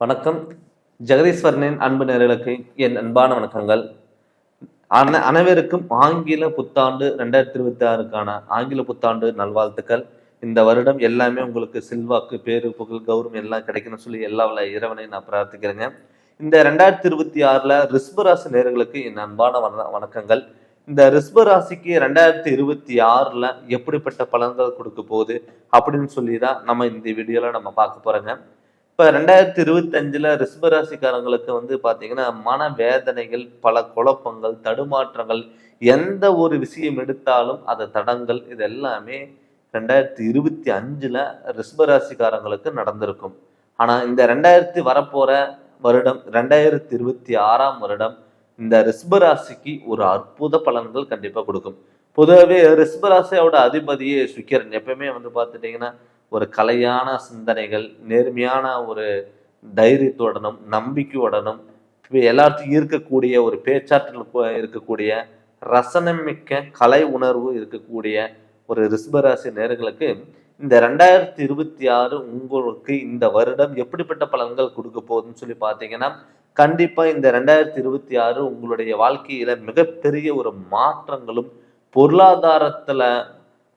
வணக்கம். ஜெகதீஸ்வரனின் அன்பு நேர்களுக்கு என் அன்பான வணக்கங்கள். அன அனைவருக்கும் ஆங்கில புத்தாண்டு ரெண்டாயிரத்தி இருபத்தி ஆறுக்கான ஆங்கில புத்தாண்டு நல்வாழ்த்துக்கள். இந்த வருடம் எல்லாமே உங்களுக்கு செல்வாக்கு பேரு புகழ் கௌரவம் எல்லாம் கிடைக்கணும்னு சொல்லி எல்லா வல்ல இறைவனையும் நான் பிரார்த்திக்கிறேங்க. இந்த ரெண்டாயிரத்தி இருபத்தி ஆறுல ரிஸ்பராசி நேர்களுக்கு என் அன்பான வண- வணக்கங்கள். இந்த ரிஸ்பராசிக்கு ரெண்டாயிரத்தி இருபத்தி ஆறுல எப்படிப்பட்ட பலன்கள் கொடுக்க போகுது அப்படின்னு சொல்லி தான் நம்ம இந்த வீடியோல நம்ம பார்க்க போகிறோங்க இப்போ ரெண்டாயிரத்தி இருபத்தஞ்சில் அஞ்சுல வந்து பார்த்தீங்கன்னா மன வேதனைகள் பல குழப்பங்கள் தடுமாற்றங்கள் எந்த ஒரு விஷயம் எடுத்தாலும் அது தடங்கள் இது எல்லாமே ரெண்டாயிரத்தி இருபத்தி அஞ்சில் ரிஸ்பராசிக்காரங்களுக்கு நடந்திருக்கும். ஆனால் இந்த ரெண்டாயிரத்தி வரப்போகிற வருடம் ரெண்டாயிரத்தி இருபத்தி ஆறாம் வருடம் இந்த ரிஸ்பராசிக்கு ஒரு அற்புத பலன்கள் கண்டிப்பாக கொடுக்கும். பொதுவாகவே ரிசபராசியோட அதிபதியே சுக்கிரன். எப்பயுமே வந்து பார்த்துட்டிங்கன்னா ஒரு கலையான சிந்தனைகள் நேர்மையான ஒரு தைரியத்துடனும் நம்பிக்கையுடனும் எல்லாத்தையும் ஈர்க்கக்கூடிய ஒரு பேச்சாற்றல் இருக்கக்கூடிய ரசனமிக்க கலை உணர்வு இருக்கக்கூடிய ஒரு ரிஸ்பராசி நேர்களுக்கு இந்த ரெண்டாயிரத்தி இருபத்தி ஆறு உங்களுக்கு இந்த வருடம் எப்படிப்பட்ட பலன்கள் கொடுக்க போகுதுன்னு சொல்லி பார்த்தீங்கன்னா கண்டிப்பாக இந்த ரெண்டாயிரத்தி இருபத்தி ஆறு உங்களுடைய வாழ்க்கையில் மிகப்பெரிய ஒரு மாற்றங்களும் பொருளாதாரத்தில்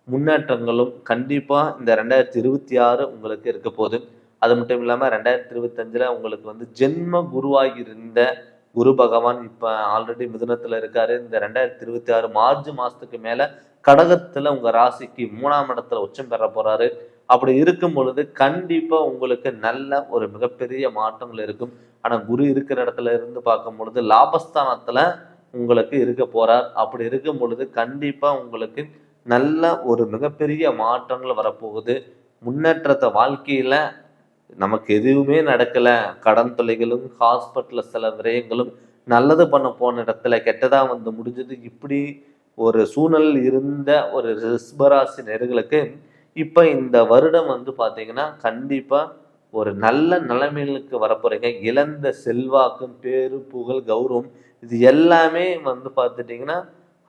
முன்னேற்றங்களும் கண்டிப்பாக இந்த ரெண்டாயிரத்தி இருபத்தி ஆறு உங்களுக்கு இருக்க போகுது. அது மட்டும் இல்லாமல் ரெண்டாயிரத்தி இருபத்தஞ்சுல உங்களுக்கு வந்து ஜென்ம குருவாகி இருந்த குரு பகவான் இப்போ ஆல்ரெடி மிதுனத்துல இருக்காரு. இந்த ரெண்டாயிரத்தி இருபத்தி ஆறு மார்ச் மாதத்துக்கு மேலே கடகத்துல உங்கள் ராசிக்கு மூணாம் இடத்துல உச்சம் பெற போறாரு. அப்படி இருக்கும் பொழுது கண்டிப்பாக உங்களுக்கு நல்ல ஒரு மிகப்பெரிய மாற்றங்கள் இருக்கும். ஆனால் குரு இருக்கிற இடத்துல இருந்து பார்க்கும் பொழுது லாபஸ்தானத்துல உங்களுக்கு இருக்க போகிறார் அப்படி இருக்கும் பொழுது கண்டிப்பாக உங்களுக்கு நல்ல ஒரு மிகப்பெரிய மாற்றங்கள் வரப்போகுது. முன்னேற்றத்தை வாழ்க்கையில் நமக்கு எதுவுமே நடக்கல. கடன் தொலைகளும் ஹாஸ்பிட்டலில் சில விரயங்களும் நல்லது பண்ண போன இடத்துல கெட்டதாக வந்து முடிஞ்சது. இப்படி ஒரு சூழல் இருந்த ஒரு ரிஸ்பராசி நேர்களுக்கு இப்போ இந்த வருடம் வந்து பார்த்தீங்கன்னா கண்டிப்பாக ஒரு நல்ல நிலைமைகளுக்கு வரப்போறீங்க. இழந்த செல்வாக்கும் பேரு புகழ் கௌரவம் இது எல்லாமே வந்து பார்த்துட்டிங்கன்னா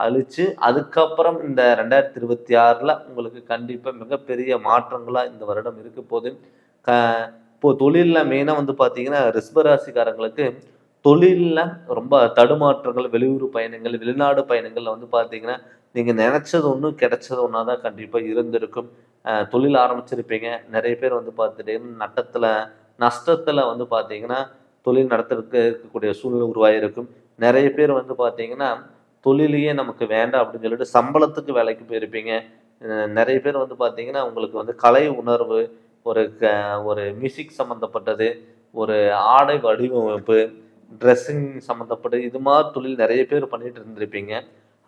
அழிச்சு அதுக்கப்புறம் இந்த ரெண்டாயிரத்தி இருபத்தி ஆறில் உங்களுக்கு கண்டிப்பாக மிகப்பெரிய மாற்றங்களாக இந்த வருடம் இருக்க போது க இப்போது தொழிலில் மெயினாக வந்து பார்த்தீங்கன்னா ரிஸ்பராசிக்காரங்களுக்கு தொழிலில் ரொம்ப தடுமாற்றங்கள் வெளியூர் பயணங்கள் வெளிநாடு பயணங்களில் வந்து பார்த்தீங்கன்னா நீங்கள் நினச்சது ஒன்று கிடைச்சது ஒன்றா தான் கண்டிப்பாக இருந்திருக்கும் தொழில் ஆரம்பிச்சிருப்பீங்க. நிறைய பேர் வந்து பார்த்துட்டீங்கன்னா நட்டத்தில் நஷ்டத்தில் வந்து பார்த்தீங்கன்னா தொழில் நடத்துறதுக்கு இருக்கக்கூடிய சூழ்நிலை உருவாகிருக்கும் நிறைய பேர் வந்து பார்த்தீங்கன்னா தொழிலையே நமக்கு வேண்டாம் அப்படின்னு சொல்லிட்டு சம்பளத்துக்கு வேலைக்கு போயிருப்பீங்க. நிறைய பேர் வந்து பார்த்தீங்கன்னா உங்களுக்கு வந்து கலை உணர்வு ஒரு க ஒரு மியூசிக் சம்மந்தப்பட்டது ஒரு ஆடை வடிவமைப்பு ட்ரெஸ்ஸிங் சம்மந்தப்பட்டது இது மாதிரி தொழில் நிறைய பேர் பண்ணிகிட்டு இருந்திருப்பீங்க.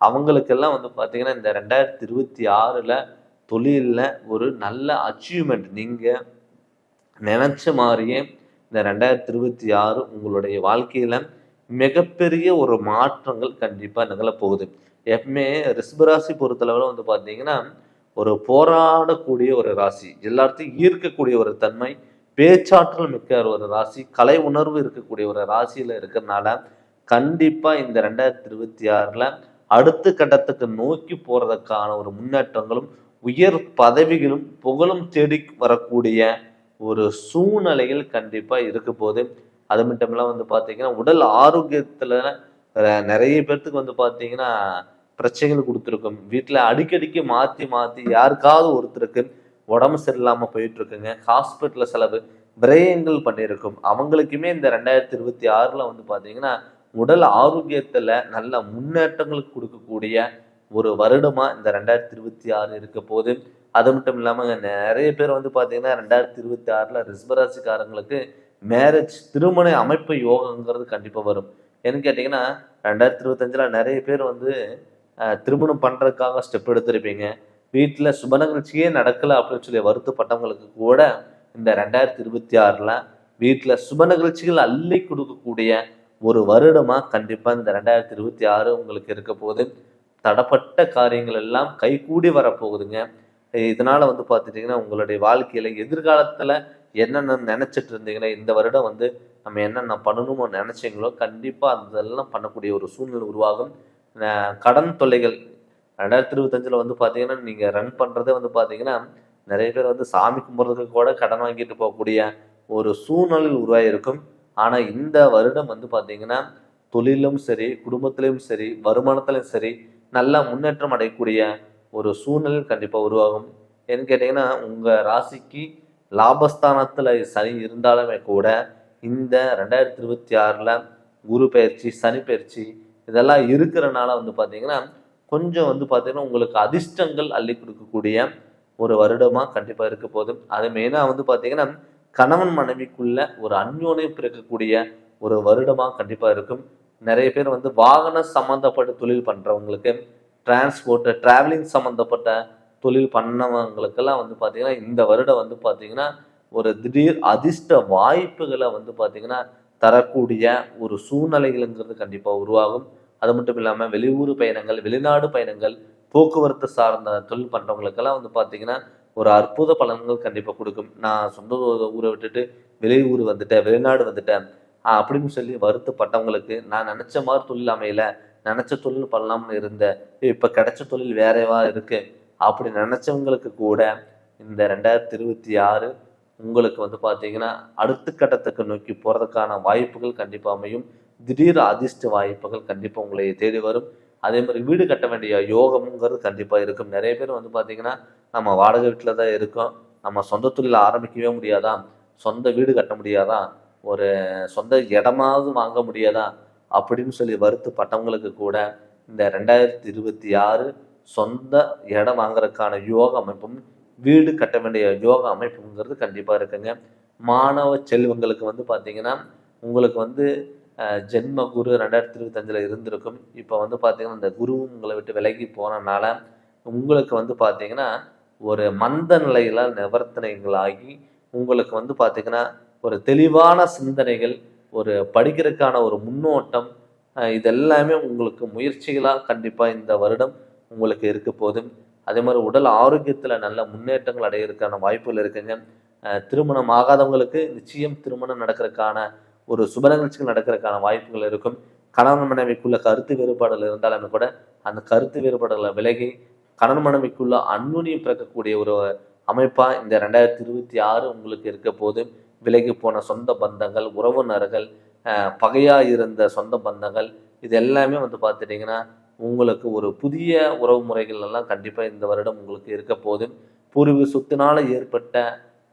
அவங்களுக்கெல்லாம் வந்து பார்த்தீங்கன்னா இந்த ரெண்டாயிரத்தி இருபத்தி ஆறில் தொழிலில் ஒரு நல்ல அச்சீவ்மெண்ட் நீங்கள் நினச்ச மாதிரியே இந்த ரெண்டாயிரத்தி இருபத்தி ஆறு உங்களுடைய வாழ்க்கையில் மிகப்பெரிய ஒரு மாற்றங்கள் கண்டிப்பாக நிகழப்போகுது எப்பவுமே ரிஷபராசி பொறுத்தளவில் வந்து பார்த்தீங்கன்னா ஒரு போராடக்கூடிய ஒரு ராசி எல்லாத்தையும் ஈர்க்கக்கூடிய ஒரு தன்மை பேச்சாற்றல் மிக்க ஒரு ராசி கலை உணர்வு இருக்கக்கூடிய ஒரு ராசியில் இருக்கிறனால கண்டிப்பாக இந்த ரெண்டாயிரத்தி இருபத்தி ஆறில் அடுத்த கட்டத்துக்கு நோக்கி போகிறதுக்கான ஒரு முன்னேற்றங்களும் உயர் பதவிகளும் புகழும் தேடி வரக்கூடிய ஒரு சூழ்நிலையில் கண்டிப்பாக இருக்க போது அது மட்டும் இல்லாம வந்து பார்த்தீங்கன்னா உடல் ஆரோக்கியத்தில் நிறைய பேர்த்துக்கு வந்து பார்த்தீங்கன்னா பிரச்சனைகள் கொடுத்துருக்கும். வீட்டில் அடிக்கடிக்கு மாற்றி மாற்றி யாருக்காவது ஒருத்தருக்கு உடம்பு சரியில்லாமல் போயிட்டு இருக்குங்க செலவு விரயங்கள் பண்ணியிருக்கும். அவங்களுக்குமே இந்த ரெண்டாயிரத்தி இருபத்தி ஆறில் வந்து பார்த்தீங்கன்னா உடல் ஆரோக்கியத்தில் நல்ல முன்னேற்றங்கள் கொடுக்கக்கூடிய ஒரு வருடமாக இந்த ரெண்டாயிரத்தி இருபத்தி ஆறு இருக்க போது அது மட்டும் இல்லாமல் நிறைய பேர் வந்து பார்த்தீங்கன்னா ரெண்டாயிரத்தி இருபத்தி ஆறில் ரிஸ்பராசிக்காரங்களுக்கு மேரேஜ் திருமண அமைப்பு யோகங்கிறது கண்டிப்பாக வரும். ஏன்னு கேட்டிங்கன்னா ரெண்டாயிரத்தி இருபத்தஞ்சில் நிறைய பேர் வந்து திருமணம் பண்ணுறதுக்காக ஸ்டெப் எடுத்திருப்பீங்க. வீட்டில் சுப நிகழ்ச்சியே நடக்கலை அப்படின்னு சொல்லி வருத்தப்பட்டவங்களுக்கு கூட இந்த ரெண்டாயிரத்தி இருபத்தி ஆறில் வீட்டில் சுப நிகழ்ச்சிகள் அள்ளி கொடுக்கக்கூடிய ஒரு வருடமாக கண்டிப்பாக இந்த ரெண்டாயிரத்தி இருபத்தி ஆறு உங்களுக்கு இருக்க போது தடப்பட்ட காரியங்கள் எல்லாம் கைகூடி வரப்போகுதுங்க. இதனால் வந்து பார்த்துட்டிங்கன்னா உங்களுடைய வாழ்க்கையில் எதிர்காலத்தில் என்னென்ன நினச்சிட்டு இருந்தீங்கன்னா இந்த வருடம் வந்து நம்ம என்னென்ன பண்ணணுமோ நினச்சிங்களோ கண்டிப்பாக அதெல்லாம் பண்ணக்கூடிய ஒரு சூழ்நிலை உருவாகும். கடன் தொல்லைகள் ரெண்டாயிரத்தி இருபத்தஞ்சில் வந்து பார்த்தீங்கன்னா நீங்கள் ரன் பண்ணுறதே வந்து பார்த்தீங்கன்னா நிறைய பேர் வந்து சாமி கும்பிட்றதுக்கு கூட கடன் வாங்கிட்டு போகக்கூடிய ஒரு சூழ்நிலை உருவாகியிருக்கும் ஆனால் இந்த வருடம் வந்து பார்த்தீங்கன்னா தொழிலும் சரி குடும்பத்திலையும் சரி வருமானத்திலையும் சரி நல்லா முன்னேற்றம் அடையக்கூடிய ஒரு சூழ்நிலை கண்டிப்பாக உருவாகும். ஏன்னு கேட்டிங்கன்னா உங்கள் ராசிக்கு லாபஸ்தானத்தில் சனி இருந்தாலுமே கூட இந்த ரெண்டாயிரத்தி இருபத்தி ஆறில் குரு பயிற்சி சனி பயிற்சி இதெல்லாம் இருக்கிறனால வந்து பார்த்தீங்கன்னா கொஞ்சம் வந்து பார்த்தீங்கன்னா உங்களுக்கு அதிர்ஷ்டங்கள் அள்ளி கொடுக்கக்கூடிய ஒரு வருடமாக கண்டிப்பாக இருக்க போதும் அது மெயினாக வந்து பார்த்தீங்கன்னா கணவன் மனைவிக்குள்ள ஒரு அந்யோன்யம் பிறக்கக்கூடிய ஒரு வருடமாக கண்டிப்பாக இருக்கும். நிறைய பேர் வந்து வாகன சம்மந்தப்பட்ட தொழில் பண்ணுறவங்களுக்கு டிரான்ஸ்போர்ட்டு ட்ராவலிங் சம்மந்தப்பட்ட தொழில் பண்ணவங்களுக்கெல்லாம் வந்து பார்த்திங்கன்னா இந்த வருடம் வந்து பார்த்திங்கன்னா ஒரு திடீர் அதிர்ஷ்ட வாய்ப்புகளை வந்து பார்த்திங்கன்னா தரக்கூடிய ஒரு சூழ்நிலைகள்ங்கிறது கண்டிப்பாக உருவாகும். அது மட்டும் இல்லாமல் வெளியூர் பயணங்கள் வெளிநாடு பயணங்கள் போக்குவரத்து சார்ந்த தொழில் பண்ணுறவங்களுக்கெல்லாம் வந்து பார்த்திங்கன்னா ஒரு அற்புத பலன்கள் கண்டிப்பாக கொடுக்கும். நான் சொந்த ஊரை விட்டுட்டு வெளியூர் வந்துட்டேன் வெளிநாடு வந்துட்டேன். அப்படின்னு சொல்லி வருத்தப்பட்டவங்களுக்கு நான் நினச்ச மாதிரி தொழில் அமையலை நினச்ச தொழில் பண்ணலாம்னு இருந்தேன். இப்போ கிடைச்ச தொழில் வேறவா இருக்குது அப்படி நினைச்சவங்களுக்கு கூட இந்த ரெண்டாயிரத்தி இருபத்தி ஆறு உங்களுக்கு வந்து பார்த்தீங்கன்னா அடுத்த கட்டத்துக்கு நோக்கி போகிறதுக்கான வாய்ப்புகள் கண்டிப்பாக அமையும். திடீர் அதிர்ஷ்ட வாய்ப்புகள் கண்டிப்பாக உங்களை தேடி வரும். அதே மாதிரி வீடு கட்ட வேண்டிய யோகம்ங்கிறது கண்டிப்பாக இருக்கும். நிறைய பேர் வந்து பார்த்தீங்கன்னா நம்ம வாடகை வீட்டில் தான் இருக்கோம். நம்ம சொந்த தொழில் ஆரம்பிக்கவே முடியாதா? சொந்த வீடு கட்ட முடியாதா? ஒரு சொந்த இடமாவது வாங்க முடியாதா? அப்படின்னு சொல்லி வருத்தப்பட்டவங்களுக்கு கூட இந்த ரெண்டாயிரத்தி இருபத்தி ஆறு சொந்த இடம் வாங்குறதுக்கான யோக அமைப்பும் வீடு கட்ட வேண்டிய யோக அமைப்புங்கிறது கண்டிப்பாக இருக்குங்க. மாணவ செல்வங்களுக்கு வந்து பார்த்திங்கன்னா உங்களுக்கு வந்து ஜென்ம குரு ரெண்டாயிரத்தி இருபத்தஞ்சில் இருந்திருக்கும். இப்போ வந்து பார்த்தீங்கன்னா இந்த குரு உங்களை விட்டு விலகி போனனால உங்களுக்கு வந்து பார்த்தீங்கன்னா ஒரு மந்த நிலையில நிவர்த்தனைகளாகி உங்களுக்கு வந்து பார்த்தீங்கன்னா ஒரு தெளிவான சிந்தனைகள் ஒரு படிக்கிறதுக்கான ஒரு முன்னோட்டம் இதெல்லாமே உங்களுக்கு முயற்சிகளாக கண்டிப்பாக இந்த வருடம் உங்களுக்கு இருக்க போதும். அதே மாதிரி உடல் ஆரோக்கியத்தில் நல்ல முன்னேற்றங்கள் அடையிறதுக்கான வாய்ப்புகள் இருக்குங்க. திருமணம் ஆகாதவங்களுக்கு நிச்சயம் திருமணம் நடக்கிறதுக்கான ஒரு சுப நிகழ்ச்சிகள் நடக்கிறதுக்கான வாய்ப்புகள் இருக்கும். கணவன் மனைவிக்குள்ள கருத்து வேறுபாடுகள் இருந்தாலுமே கூட அந்த கருத்து வேறுபாடுகளை விலகி கணவன் மனைவிக்குள்ள அன்னுனியம் பிறக்கக்கூடிய ஒரு அமைப்பாக இந்த ரெண்டாயிரத்தி இருபத்தி ஆறு உங்களுக்கு இருக்க போது விலகி போன சொந்த பந்தங்கள் உறவினர்கள் பகையாக இருந்த சொந்த பந்தங்கள் இது எல்லாமே வந்து பார்த்துட்டிங்கன்னா உங்களுக்கு ஒரு புதிய உறவு முறைகள் எல்லாம் கண்டிப்பாக இந்த வருடம் உங்களுக்கு இருக்க போதும். பூர்வீக சொத்தினால் ஏற்பட்ட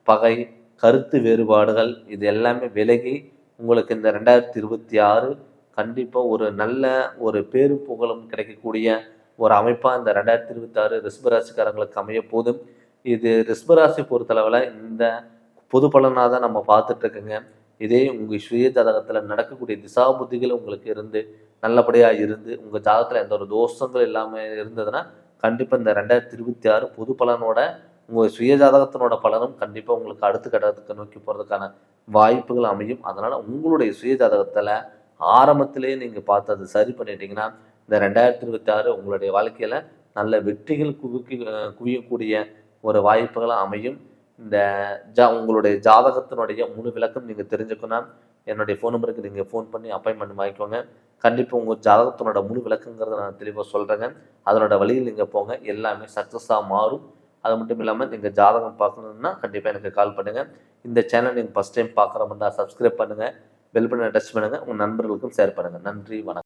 பகை கருத்து வேறுபாடுகள் இது எல்லாமே விலகி உங்களுக்கு இந்த ரெண்டாயிரத்தி இருபத்தி ஆறு கண்டிப்பாக ஒரு நல்ல ஒரு பேரு புகழும் கிடைக்கக்கூடிய ஒரு அமைப்பாக இந்த ரெண்டாயிரத்தி இருபத்தி ஆறு ரிஷ்பராசிக்காரங்களுக்கு அமைய போதும். இது ரிஷ்பராசி பொறுத்தளவில் இந்த பொது பலனாக தான் நம்ம பார்த்துட்டு இருக்கோங்க. இதே உங்கள் சுய ஜாதகத்தில் நடக்கக்கூடிய திசா புத்திகள் உங்களுக்கு இருந்து நல்லபடியாக இருந்து உங்கள் ஜாதகத்தில் எந்த ஒரு தோஷங்கள் இல்லாமல் இருந்ததுன்னா கண்டிப்பாக இந்த ரெண்டாயிரத்தி இருபத்தி ஆறு பொது பலனோட உங்கள் சுய ஜாதகத்தினோட பலனும் கண்டிப்பாக உங்களுக்கு அடுத்த கட்டத்துக்கு நோக்கி போகிறதுக்கான வாய்ப்புகள் அமையும். அதனால் உங்களுடைய சுய ஜாதகத்தில் ஆரம்பத்திலேயே நீங்கள் பார்த்து அதை சரி பண்ணிட்டீங்கன்னா இந்த ரெண்டாயிரத்தி இருபத்தி ஆறு உங்களுடைய வாழ்க்கையில் நல்ல வெற்றிகள் குவிக்க குவியக்கூடிய ஒரு வாய்ப்புகளாக அமையும். இந்த ஜா உங்களுடைய ஜாதகத்தினுடைய முழு விளக்கம் நீங்கள் தெரிஞ்சுக்கணும். என்னுடைய ஃபோன் நம்பருக்கு நீங்கள் ஃபோன் பண்ணி அப்பாயின்மெண்ட் வாங்கிக்கோங்க. கண்டிப்பாக உங்கள் ஜாதகத்தினோட முழு விளக்குங்கிறத நான் தெளிவாக சொல்கிறேங்க அதனோட வழியில் நீங்கள் போங்க. எல்லாமே சக்ஸஸாக மாறும். அது மட்டும் இல்லாமல் நீங்கள் ஜாதகம் பார்க்கணுன்னா கண்டிப்பாக எனக்கு கால் பண்ணுங்கள் இந்த சேனல் நீங்கள் ஃபஸ்ட் டைம் பார்க்குற மாதிரி சப்ஸ்கிரைப் பண்ணுங்கள் பெல் பண்ண டச் பண்ணுங்கள் உங்கள் நண்பர்களுக்கும் ஷேர் பண்ணுங்கள் நன்றி வணக்கம்.